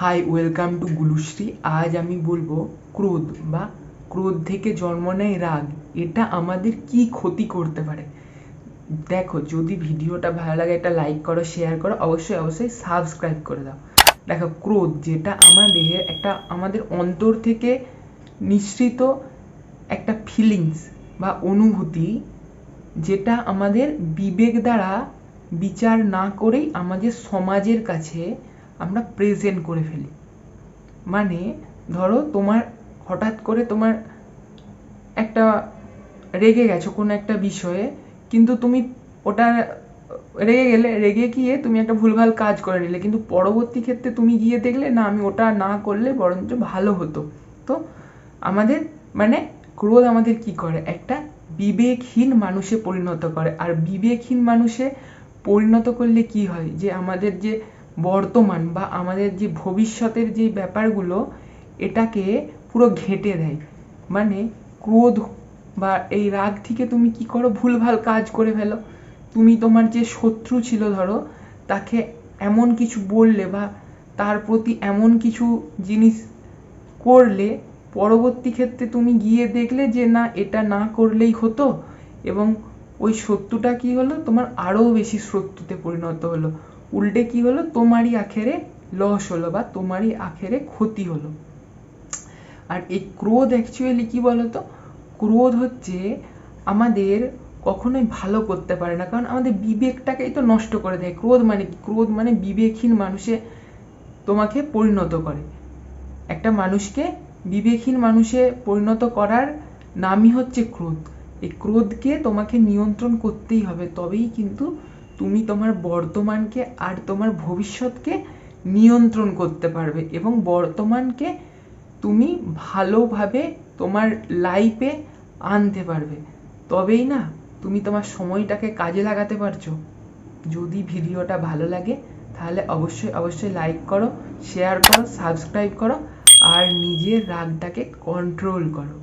Hi welcome to গুলুশ্রী আজ আমি বলব ক্রোধ বা ক্রোধ থেকে জন্ম নেয় রাগ। এটা আমাদের কি ক্ষতি করতে পারে? দেখো, যদি ভিডিওটা ভালো লাগে একটা লাইক করো শেয়ার করো, অবশ্যই অবশ্যই সাবস্ক্রাইব করে দাও। দেখো, ক্রোধ যেটা আমাদের একটা, আমাদের অন্তর থেকে নিঃসৃত একটা ফিলিংস বা অনুভূতি, যেটা আমাদের বিবেক দ্বারা বিচার না করেই আমাদের সমাজের কাছে আমরা প্রেজেন্ট করে ফেলি। মানে ধরো তোমার হঠাৎ করে তোমার একটা রেগে গেছো কোনো একটা বিষয়ে, কিন্তু তুমি ওটা রেগে গেলে, রেগে গিয়ে তুমি একটা ভুলভাল কাজ করে নিলে, কিন্তু পরবর্তী ক্ষেত্রে তুমি গিয়ে দেখলে, না, আমি ওটা না করলে বরঞ্চ ভালো হতো। তো আমাদের মানে ক্রোধ আমাদের কি করে? একটা বিবেকহীন মানুষে পরিণত করে। আর বিবেকহীন মানুষে পরিণত করলে কি হয়? যে আমাদের যে বর্তমান বা আমাদের যে ভবিষ্যতের যে ব্যাপারগুলো, এটাকে পুরো ঘেঁটে দেয়। মানে ক্রোধ বা এই রাগ থেকে তুমি কি করো? ভুলভাল কাজ করে ফেলো। তুমি তোমার যে শত্রু ছিল ধরো, তাকে এমন কিছু বললে বা তার প্রতি এমন কিছু জিনিস করলে, পরবর্তী ক্ষেত্রে তুমি গিয়ে দেখলে যে না, এটা না করলেই হতো এবং ওই শত্রুটা কি হলো? তোমার আরও বেশি শত্রুতে পরিণত হলো। উল্টে কি হলো? তোমারই আখেরে লস হলো বা তোমারই আখেরে ক্ষতি হলো। আর এই ক্রোধ অ্যাকচুয়ালি কি বলতো? ক্রোধ হচ্ছে আমাদের কখনোই ভালো করতে পারে না। কারণ আমাদের বিবেকটাকেই তো নষ্ট করে দেয়। ক্রোধ মানে ক্রোধ মানে বিবেকহীন মানুষে তোমাকে পরিণত করে। একটা মানুষকে বিবেকহীন মানুষে পরিণত করার নামই হচ্ছে ক্রোধ। এই ক্রোধকে তোমাকে নিয়ন্ত্রণ করতেই হবে। তবেই কিন্তু তুমি তোমার বর্তমানকে আর তোমার ভবিষ্যৎকে নিয়ন্ত্রণ করতে পারবে এবং বর্তমানকে তুমি ভালোভাবে তোমার লাইফে আনতে পারবে। তবেই না, তুমি তোমার সময়টাকে কাজে লাগাতে পারছ। যদি ভিডিওটা ভালো লাগে, তাহলে অবশ্যই অবশ্যই লাইক করো শেয়ার করো সাবস্ক্রাইব করো, আর নিজের রাগটাকে কন্ট্রোল করো।